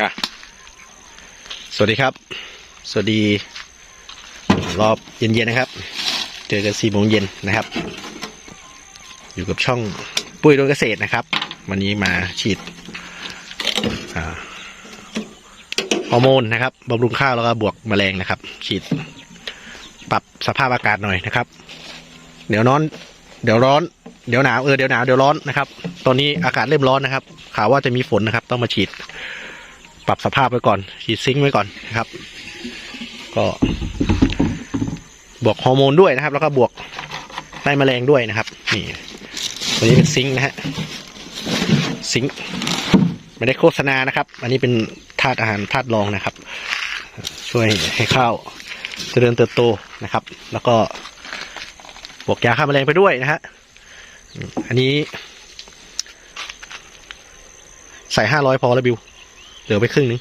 อะสวัสดีครับ สวัสดี รอบเย็นๆนะครับ เจอกันสี่โมงเย็นนะครับ อยู่กับช่องปุ้ยโดนเกษตรนะครับ วันนี้มาฉีดฮอร์โมนนะครับบำรุงข้าวแล้วก็บวกแมลงนะครับ ฉีด ปรับสภาพอากาศหน่อยนะครับ เดี๋ยวร้อน เดี๋ยวร้อนเดี๋ยวหนาวเออเดี๋ยวหนาวเดี๋ยวร้อนนะครับ ตอนนี้อากาศเริ่มร้อนนะครับข่าวว่าจะมีฝนนะครับ ต้องมาฉีด ปรับสภาพไว้ก่อนฉีดซิงค์ไว้ก่อนนะครับ ก็บวกฮอร์โมนด้วยนะครับ แล้วก็บวกไล่แมลงด้วยนะครับ นี่ตัวนี้เป็นซิงค์นะฮะซิงค์ไม่ได้โฆษณานะครับ อันนี้เป็นธาตุอาหารธาตุรองนะครับ ช่วยให้ข้าวเจริญเติบโตนะครับ แล้วก็บวกยาฆ่าแมลงไปด้วยนะฮะอันนี้ ใส่ห้าร้อยพอแล้วบิว เหลือไปครึ่งนึง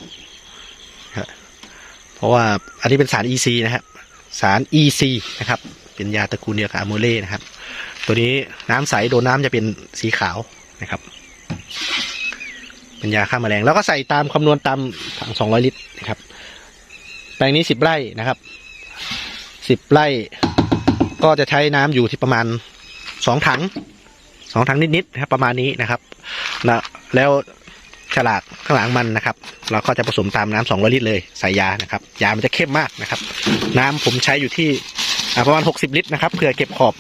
เพราะว่าอันนี้เป็นสาร EC นะครับ สาร EC นะครับ เป็นยาตระกูลเดียวกับอะโมเล่นะครับ ตัวนี้น้ำใสโดนน้ำจะเป็นสีขาวนะครับ เป็นยาฆ่าแมลง แล้วก็ใส่ตามคำนวณตามถังสองร้อยลิตรนะครับ แปลงนี้สิบไร่นะครับสิบไร่ก็จะใช้น้ำอยู่ที่ประมาณสองถังสองถังนิดๆนะครับประมาณนี้นะครับนะแล้ว ฉลากข้างหลังมันนะครับ เราก็จะผสมตามน้ำสองร้อลิตรเลยใส่ยานะครับ ยามันจะเข้มมากนะครับ น้ำผมใช้อยู่ที่ประมาณหกสิบลิตรนะครับเพื่อเก็บขอบ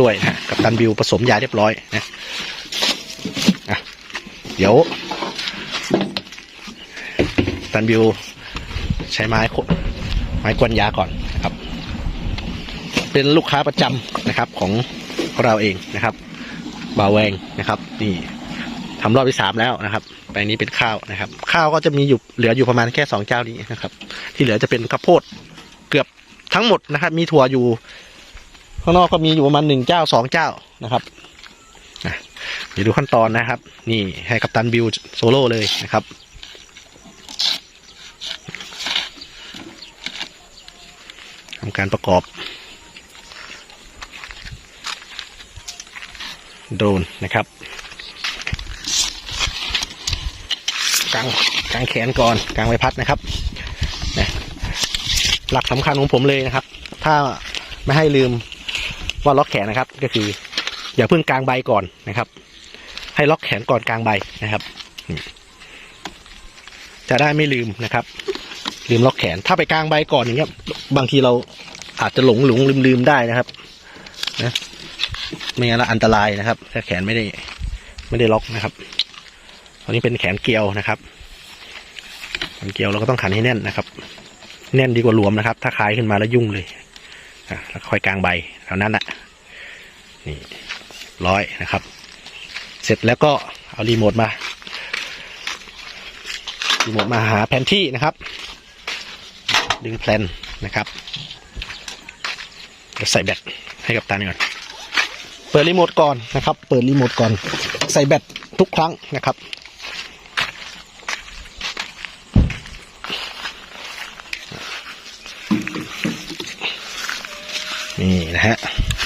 ด้วยนะกับตันบิวผสมยาเรียบร้อยนะะเดี๋ยว ตันบิวใช้ไม้ขไม้กวนยาก่อนนะครับ เป็นลูกค้าประจำนะครับของเราเองนะครับ บาวแวงนะครับ นี่ ทำรอบที่สามแล้วนะครับ แปลงนี้เป็นข้าวนะครับ ข้าวก็จะมีอยู่เหลืออยู่ประมาณแค่สองเจ้านี้นะครับ ที่เหลือจะเป็นข้าวโพดเกือบทั้งหมดนะครับ มีถั่วอยู่ ข้างนอกก็มีอยู่ประมาณหนึ่งเจ้าสองเจ้านะครับเดี๋ยวดูขั้นตอนนะครับ นี่ให้กัปตันบิวโซโล่เลยนะครับทำการประกอบ โดรนนะครับ กางกางแขนก่อนกางใบพัดนะครับนะหลักสำคัญของผมเลยนะครับ ถ้าไม่ให้ลืมว่าล็อกแขนนะครับ ก็คือ อย่าเพิ่งกางใบก่อนนะครับ ให้ล็อกแขนก่อนกางใบนะครับ จะได้ไม่ลืมนะครับ ลืมล็อกแขนถ้าไปกลางใบก่อนอย่างเงี้ย บางทีเราอาจจะหลงหลงลืมลืมได้นะครับนะไม่งั้นอันตรายนะครับถ้าแขนไม่ได้ไม่ได้ล็อกนะครับ ตอนนี้เป็นแขนเกลียวนะครับแขนเกลียวเราก็ต้องขันให้แน่นนะครับ แน่นดีกว่าหลวมนะครับ ถ้าคลายขึ้นมาแล้วยุ่งเลยอะแล้วค่อยกลางใบเท่านั้นแหละนี่ร้อยนะครับ เสร็จแล้วก็เอารีโมทมารีโมทมาหาแผนที่นะครับ ดึงแพลนนะครับเดี๋ยวใส่แบตให้กับตาหน่อยก่อนเปิดรีโมทก่อนนะครับ เปิดรีโมทก่อน ใส่แบตทุกครั้งนะครับ นี่นะฮะ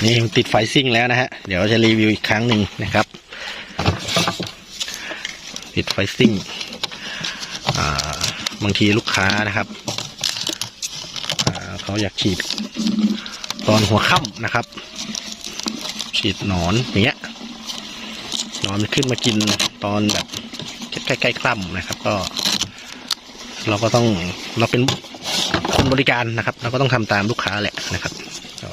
นี่ติดไฟซิ่งแล้วนะฮะเดี๋ยวจะรีวิวอีกครั้งหนึ่งนะครับ ติดไฟซิ่งบางทีลูกค้านะครับเขาอยากฉีดตอนหัวค่ำนะครับ ฉีดหนอนอย่างเงี้ยหนอนมันขึ้นมากินตอนแบบใกล้ๆค่ำนะครับ ก็ เราก็ต้องเราเป็นคนบริการนะครับ เราก็ต้องทำตามลูกค้าแหละนะครับก็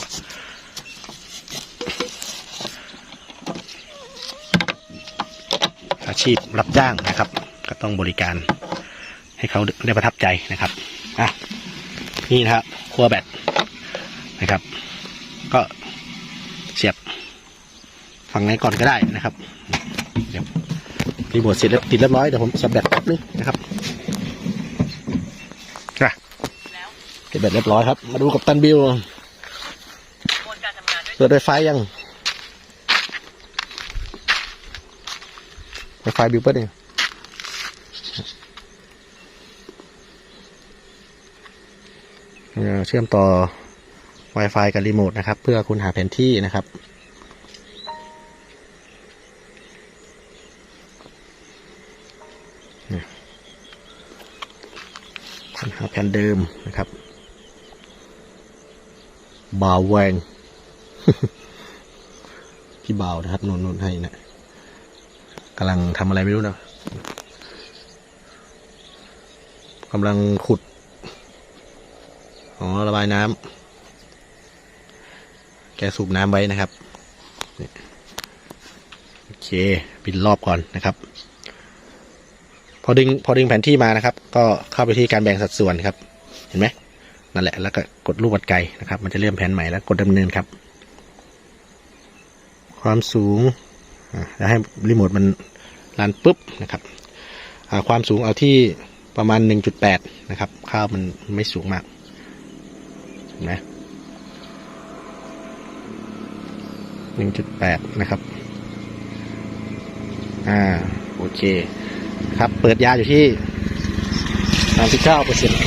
อา ชีพรับจ้างนะครับ ก็ต้องบริการให้เขาได้ประทับใจนะครับอะนี่นะครับครัวแบตนะครับ ก็เสียบฝั่งไหนก่อนก็ได้นะครับเดี๋ยวรีโมทเสร็จแล้วติดเรียบร้อยเดี๋ยวผมเสียบแบตแป๊บนึงนะครับอะเก็บแบตเรียบร้อยครับ มาดูกับตันบิวกระบวนการทำงานด้วยเปิดไวไฟยัง ไวไฟบิวเปิดเออเชื่อมต่อ Wi-Fi กับรีโมทนะครับ เพื่อคุณหาแผนที่นะครับนหาแผนเดิมนะครับ บาวแวงพี่บาวนะครับนนนนให้นะ กำลังทำอะไรไม่รู้นะกำลังขุด อ๋อ ระบายน้ำ แกสูบน้ำไว้นะครับ โอเคปิดรอบก่อนนะครับ พอดึง พอดึงแผนที่มานะครับ ก็เข้าไปที่การแบ่งสัดส่วนครับ เห็นไหม นั่นแหละ แล้วก็กดรูปวัดไกลนะครับ มันจะเลื่อนแผนใหม่แล้วกดดำเนินครับ ความสูง แล้วให้รีโมทมันรันปุ๊บนะครับความสูงเอาที่ประมาณ 1.8 นะครับ ข้าวมันไม่สูงมากเห็นไหม1.8 นะครับ อ่า โอเค ครับ เปิดยาอยู่ที่ 39เปอร์เซ็นต์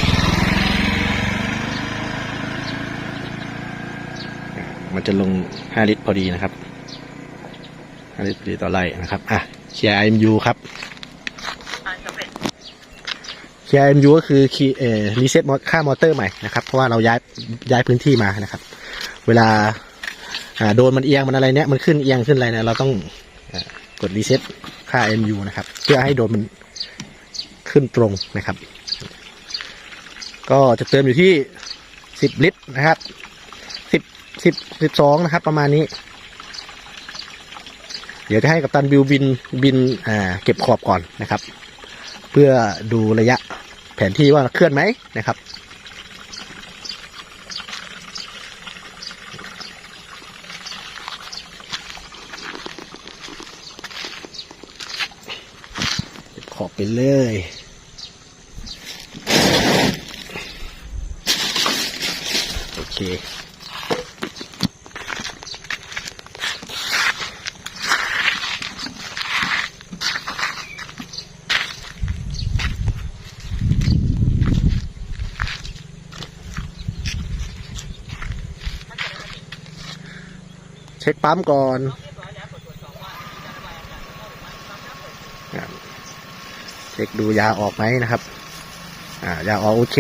มันจะลง 5 ลิตรพอดีนะครับ ลิตรพอดีต่อไร่นะครับอะเคลียร์ IMU ครับอ่านสำเชียร์ IMU ก็คือคีเอรีเซ็ตค่ามอเตอร์ใหม่นะครับเพราะว่าเราย้ายย้ายพื้นที่มานะครับ เวลาอ่าโดนมันเอียงมันอะไรเนี้ยมันขึ้นเอียงขึ้นอะไรเนี่ยเราต้องอกดรีเซ็ตค่า IMU นะครับ เพื่อให้โดนมันขึ้นตรงนะครับ ก็จะเติมอยู่ที่สิบลิตรนะครับสิบสิบสิบสองนะครับ ประมาณนี้ ดี๋ยวจะให้กับตันบิวบินบินอ่าเก็บขอบก่อนนะครับ เพื่อดูระยะแผนที่ว่าเคลื่อนไหมนะครับเก็บขอบไปเลยโอเค เช็คปั๊มก่อน เรียบร้อยแล้วกดตรวจสอบว่ามีการระบายอากาศเข้าหรือไม่ปั๊ม น้ำเปิดครับเช็คดูยาออกไหมนะครับ อ่ายาออกโอเค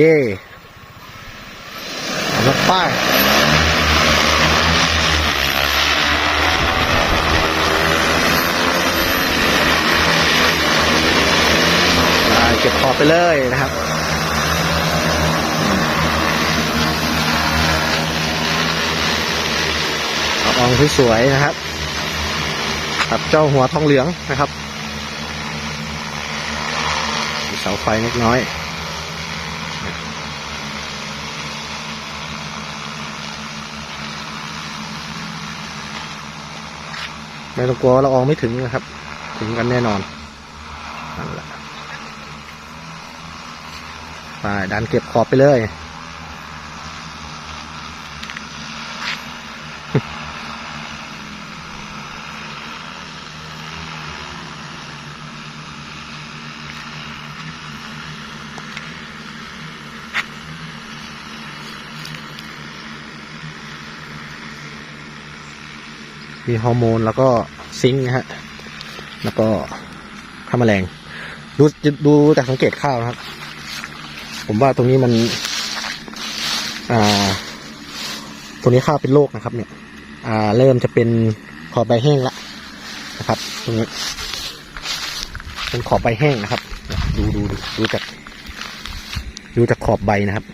แล้วป้ายเก็บขอบไปเลยนะครับ องสวยๆนะครับกับเจ้าหัวทองเหลืองนะครับมีเสาไฟเล็กน้อยไม่ต้องกลัวเราอองไม่ถึงนะครับ ถึงกันแน่นอนนั่นแหละไปดันเก็บขอบไปเลย มีฮอร์โมนแล้วก็ซิงค์นะฮะแล้วก็ข้าแมลงดูดูจากสังเกตข้าวนะครับ ผมว่าตรงนี้มัน อ่าตรงนี้ข้าวเป็นโรคนะครับ เนี่ย อ่า เริ่มจะเป็นขอบใบแห้งละนะครับ ตรงนี้เป็นขอบใบแห้งนะครับ ดูดูดูดูจากดูจากขอบใบนะครับ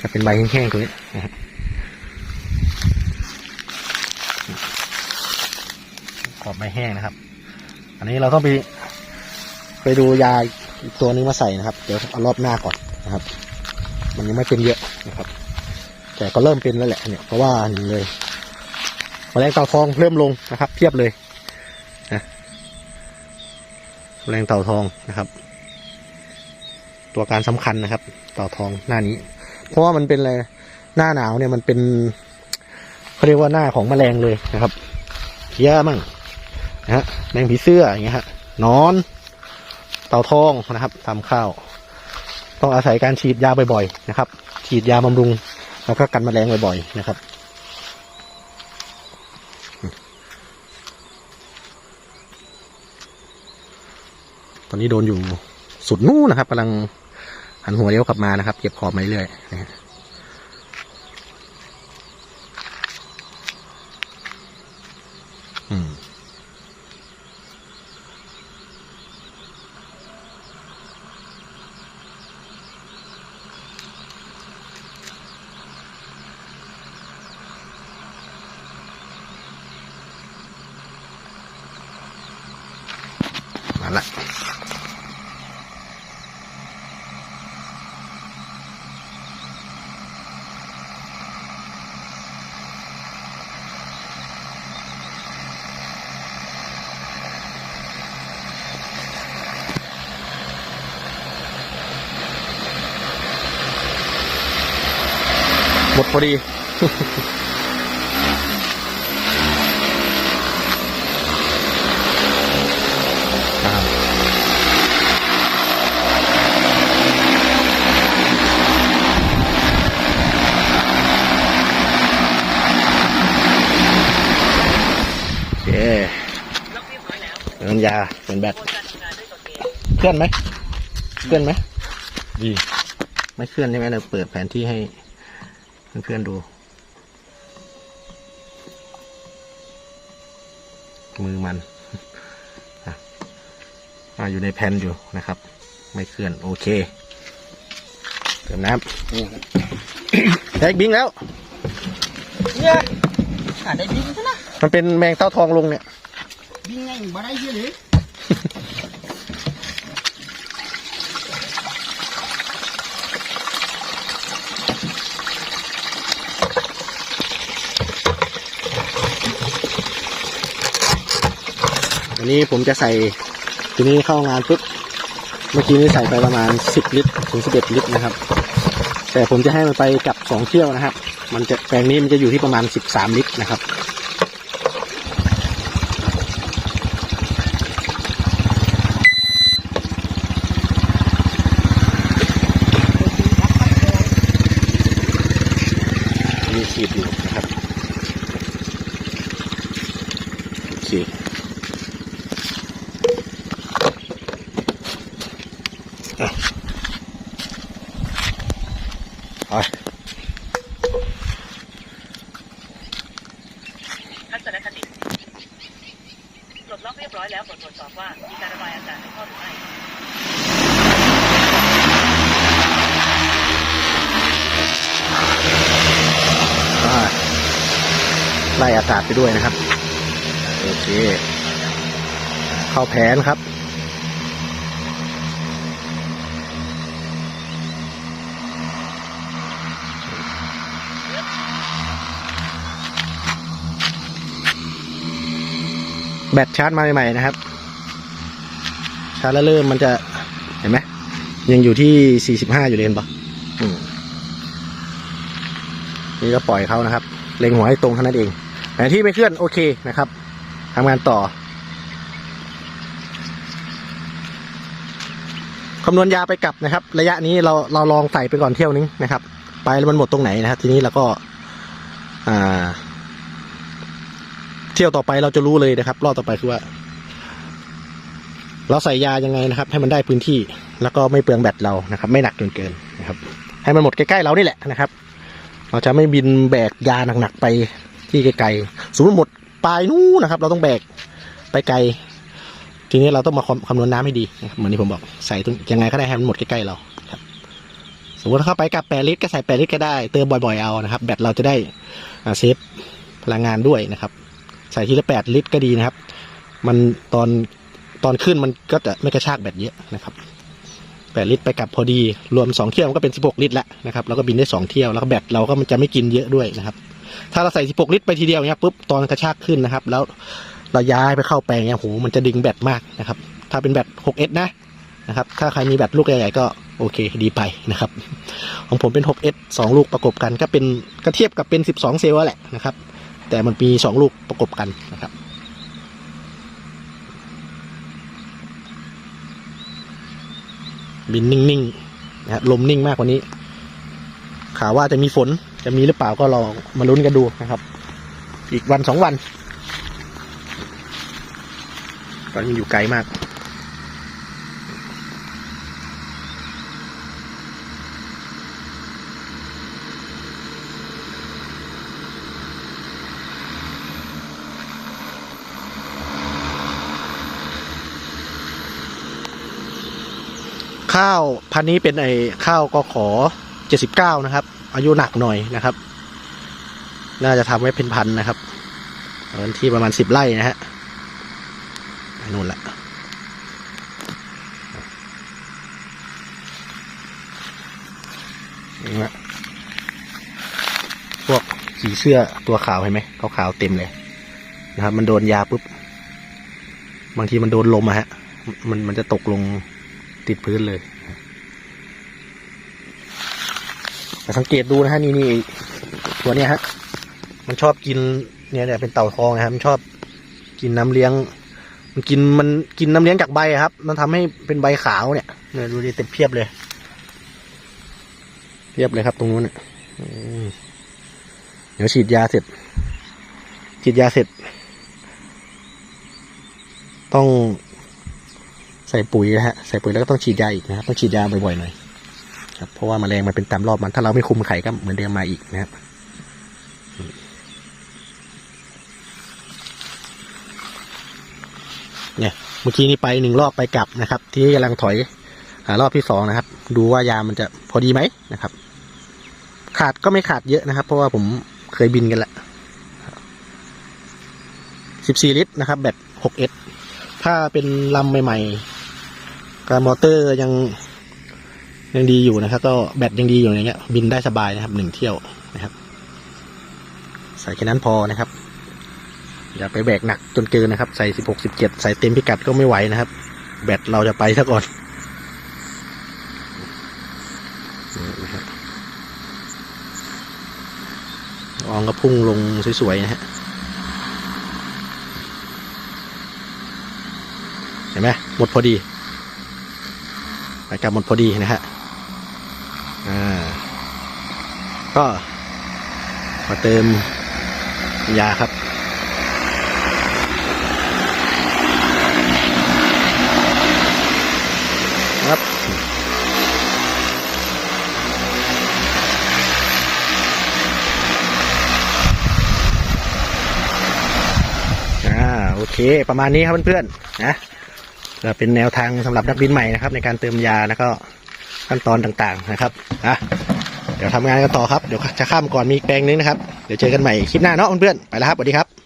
จะเป็นใบแห้งๆตรงนี้นะครับ อบไม่แห้งนะครับ อันนี้เราต้องไปไปดูยาอีกตัวนึงมาใส่นะครับ เดี๋ยวเอารอบหน้าก่อนนะครับ มันยังไม่เป็นเยอะนะครับ แต่ก็เริ่มเป็นแล้วแหละเนี่ยเพราะว่าหนึ่งเลยแมลงเต่าทองเริ่มลงนะครับเพียบเลยนะแมลงเต่าทองนะครับ ตัวการสำคัญนะครับ เต่าทองหน้านี้ เพราะว่ามันเป็นอะไรหน้าหนาวเนี่ยมันเป็นเขาเรียกว่าหน้าของแมลงเลยนะครับเพี้ยมั่ง นะฮะแมงผีเสื้ออย่างเงี้ยฮะนอน เต่าทองนะครับทำข้าว ต้องอาศัยการฉีดยาบ่อยๆนะครับ ฉีดยาบำรุง แล้วก็กันแมลงบ่อยๆนะครับตอนนี้โดนอยู่สุดนู้นนะครับกำลังหันหัวเลี้ยวกลับมานะครับ เก็บขอบมาเรื่อยๆนะฮะอืม หมดพอดีครับโอเคล็อกเรียบร้อยแล้วน้ำยาเป็นแบตกระบวนการทำงานด้วยตนเองเคลื่อนไหมเคลื่อนไหมดี ไม่เคลื่อนใช่ไหมเราเปิดแผนที่ให้ เพื่อนๆดู มือมันอะอ่าอยู่ในแผ่นอยู่นะครับ ไม่เคลื่อน โอเค เติมน้ำแท็กบิงแล้วเนี่ยอ่าได้บินใช่ไหมมันเป็นแมงเต้าทองลงเนี่ยบินไงมาได้เยอะเลยอั นี้ผมจะใส่ทีนี้เข้างานปุ๊บเมื่อกี้นี้ใส่ไปประมาณสิบลิตรถึงสิบเอ็ดลิตรนะครับ แต่ผมจะให้มันไปกับสองเที่ยวนะครับ มันจะแปลงนี้มันจะอยู่ที่ประมาณสิบสามลิตรนะครับมีขีดอยู่นะครับโอเคอะไป ทัศนคติปลดล็อกเรียบร้อยแล้วผลตรวจสอบว่ามีการระบายอากาศในท่อหรือไม่ อ่าไล่ อากาศไปด้วยนะครับ โอเค เข้าแผนครับแบตชาร์จมาใหม่ๆนะครับ ชาร์จแล้วเริ่มมันจะเห็นไหมยังอยู่ที่ 45 อยู่เลยเห็นปะอืมนี่ก็ปล่อยเขานะครับ เล็งหัวให้ตรงเท่านั้นเอง แต่ที่ไม่เคลื่อนโอเคนะครับทำงานต่อคำนวณยาไปกลับนะครับ ระยะนี้เราเราลองใส่ไปก่อนเที่ยวนึงนะครับ ไปแล้วมันหมดตรงไหนนะครับ ทีนี้เราก็อ่า เที่ยวต่อไปเราจะรู้เลยนะครับ รอบต่อไปคือว่า เราใส่ยายังไงนะครับ ให้มันได้พื้นที่ แล้วก็ไม่เปลืองแบตเรานะครับ ไม่หนักจนเกินนะครับ ให้มันหมดใกล้ๆเรานี่แหละนะครับ เราจะไม่บินแบกยาหนักๆไป ที่ไกลๆสมมติหมดปลายนู้นนะครับ เราต้องแบกไปไกล ทีนี้เราต้องมาคำนวณน้ำให้ดีเหมือนที่ผมบอกใส่ยังไงก็ได้ให้มันหมดใกล้ๆเราครับ สมมติเข้าไปกับแปดลิตรก็ใส่แปดลิตรก็ได้เติมบ่อยๆเอานะครับ แบตเราจะได้อาเซฟพลังงานด้วยนะครับ ใส่ทีละแปดลิตรก็ดีนะครับ มันตอนตอนขึ้นมันก็จะไม่กระชากแบตเยอะนะครับแปดลิตรไปกลับพอดี รวมสองเที่ยวมันก็เป็นสิบหกลิตรแล้วนะครับ แล้วก็บินได้สองเที่ยว แล้วก็แบตเราก็มันจะไม่กินเยอะด้วยนะครับ ถ้าเราใส่สิบหกลิตรไปทีเดียวเนี้ยปุ๊บตอนกระชากขึ้นนะครับ แล้วเราย้ายไปเข้าแปลงเนี้ยโหมันจะดึงแบตมากนะครับ ถ้าเป็นแบตหกเอสนะนะครับ ถ้าใครมีแบตลูกใหญ่ๆก็โอเคดีไปนะครับ ของผมเป็นหกเอสองลูกประกบกันก็เป็นก็เทียบกับเป็นสิบสองเซลล์แหละนะครับ แต่มันมีสองลูกประกบกันนะครับบินนิ่งๆนะครับลมนิ่งมากกว่านี้ ข่าวว่าจะมีฝนจะมีหรือเปล่าก็ลองมาลุ้นกันดูนะครับ อีกวันสองวัน ตอนนี้อยู่ไกลมาก ข้าวพันนี้เป็นไอข้าวก็ขอ เจ็ดสิบเก้านะครับ อายุหนักหน่อยนะครับ น่าจะทำไว้เป็นพันนะครับพื้นที่ประมาณสิบไร่นะฮะนู่นแหละนี่ะพวกสีเสื้อตัวขาวเห็นไหมขาวๆเต็มเลยนะครับ มันโดนยาปุ๊บบางทีมันโดนลมอะฮะ มันมันจะตกลงติดพื้นเลย แต่ สังเกตดูนะฮะนี่นี่ตัวเนี้ยฮะ มันชอบกินเนี่ยเนี่ยเป็นเต่าทองนะครับมันชอบกินน้ำเลี้ยง มันกินมันกินน้ำเลี้ยงจากใบครับ มันทำให้เป็นใบขาวเนี่ยเนี่ยดูดิเต็มเพียบเลยเพียบเลยครับ ตรงนู้นเนี่ยเดี๋ยวฉีดยาเสร็จ ฉีดยาเสร็จ ต้องใส่ปุ๋ยนะฮะ ใส่ปุ๋ยแล้วก็ต้องฉีดยาอีกนะครับ ต้องฉีดยาบ่อยๆหน่อย ครับเพราะว่าแมลงมันเป็นตามรอบมันถ้าเราไม่คุมไข่ก็เหมือนเดิมมาอีกนะครับเนี่ยเมื่อกี้นี้ไปหนึ่งรอบไปกลับนะครับ ที่กำลังถอยหารอบที่สองนะครับ ดูว่ายามันจะพอดีไหมนะครับ ขาดก็ไม่ขาดเยอะนะครับ เพราะว่าผมเคยบินกันละสิบสี่ลิตรนะครับแบตหกเอสถ้าเป็นลำใหม่ๆการมอเตอร์ยัง ยังดีอยู่นะครับ ก็แบตยังดีอยู่อย่างเงี้ย บินได้สบายนะครับหนึ่งเที่ยวนะครับ ใส่แค่นั้นพอนะครับ อย่าไปแบกหนักจนเกินนะครับ ใส่สิบหกสิบเจ็ดใส่เต็มพิกัดก็ไม่ไหวนะครับ แบตเราจะไปซะก่อนนี่นะครับลองก็พุ่งลงสวยๆนะฮะเห็นไหมหมดพอดีไปกลับหมดพอดีนะฮะ อ่า ก็มาเติมยาครับครับอ่าโอเค ประมาณนี้ครับเพื่อนๆนะเป็นแนวทางสำหรับนักบินใหม่นะครับ ในการเติมยาแล้วก็ ขั้นตอนต่างๆนะครับอะเดี๋ยวทำงานกันต่อครับ เดี๋ยวจะข้ามก่อนมีอีกแปลงนึงนะครับ เดี๋ยวเจอกันใหม่คลิปหน้าเนาะเพื่อนๆไปแล้วครับสวัสดีครับ